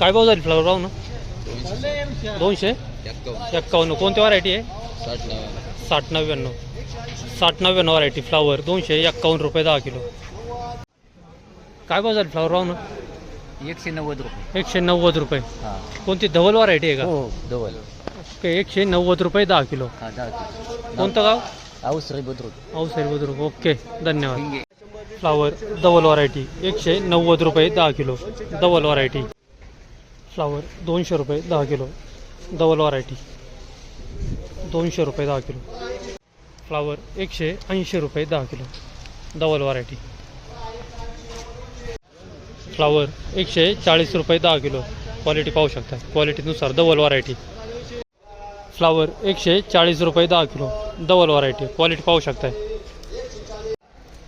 काय भाव झाली फ्लावर भाव ना दोनशे? एक्कावन्न. कोणती व्हरायटी आहे? साठ नव्याण्णव. साठ नव्याण्णव व्हरायटी फ्लावर दोनशे एक्कावन्न रुपये दहा किलो. काय भाव झाली फ्लावर भाव ना एकशे नव्वद रुपये. एकशे नव्वद रुपये. कोणती धवल व्हरायटी आहे का? हो डबल ओके एकशे नव्वद रुपये दहा किलो. कोणतं गाव? अवसरी बुद्रुक औसरी बुद्रुक ओके धन्यवाद. फ्लावर डबल व्हरायटी एकशे नव्वद रुपये दहा किलो. डबल व्हरायटी फ्लावर दोनशे रुपये दहा किलो. Double variety. दोनशे रुपये दहा किलो. फ्लावर एकशे ऐंशी रुपये दहा किलो. Double variety. फ्लावर एकशे चाळीस रुपये दहा किलो. क्वालिटी पाहू शकता. क्वालिटीनुसार डबल व्हरायटी. फ्लावर एकशे चाळीस रुपये दहा किलो. Double variety. क्वालिटी पाहू शकताय.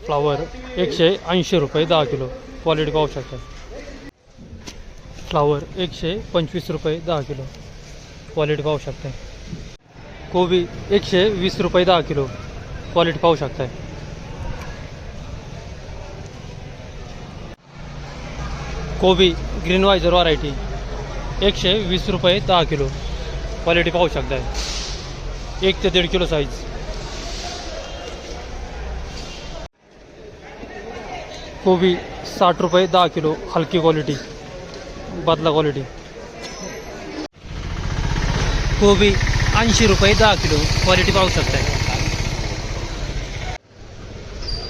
फ्लावर एकशे ऐंशी रुपये दहा किलो. क्वालिटी पाहू शकता फ्लावर एकशे पंचवीस रुपये दहा किलो. क्वालिटी पाहू शकताय. कोबी एकशे वीस रुपये दहा किलो. क्वालिटी पाहू शकताय. कोबी ग्रीन वायझर व्हरायटी एकशे वीस रुपये दहा किलो. क्वालिटी पाहू शकताय. एक ते दीड किलो साईज कोबी साठ रुपये दहा किलो. हलकी क्वालिटी बदला क्वालिटी कोबी ऐंशी रुपये दहा किलो. क्वालिटी पाहू शकताय.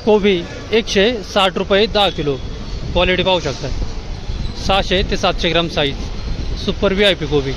कोबी एकशे साठ रुपये दहा किलो. क्वालिटी पाहू शकताय. सहाशे ते सातशे gram size super V I P कोबी.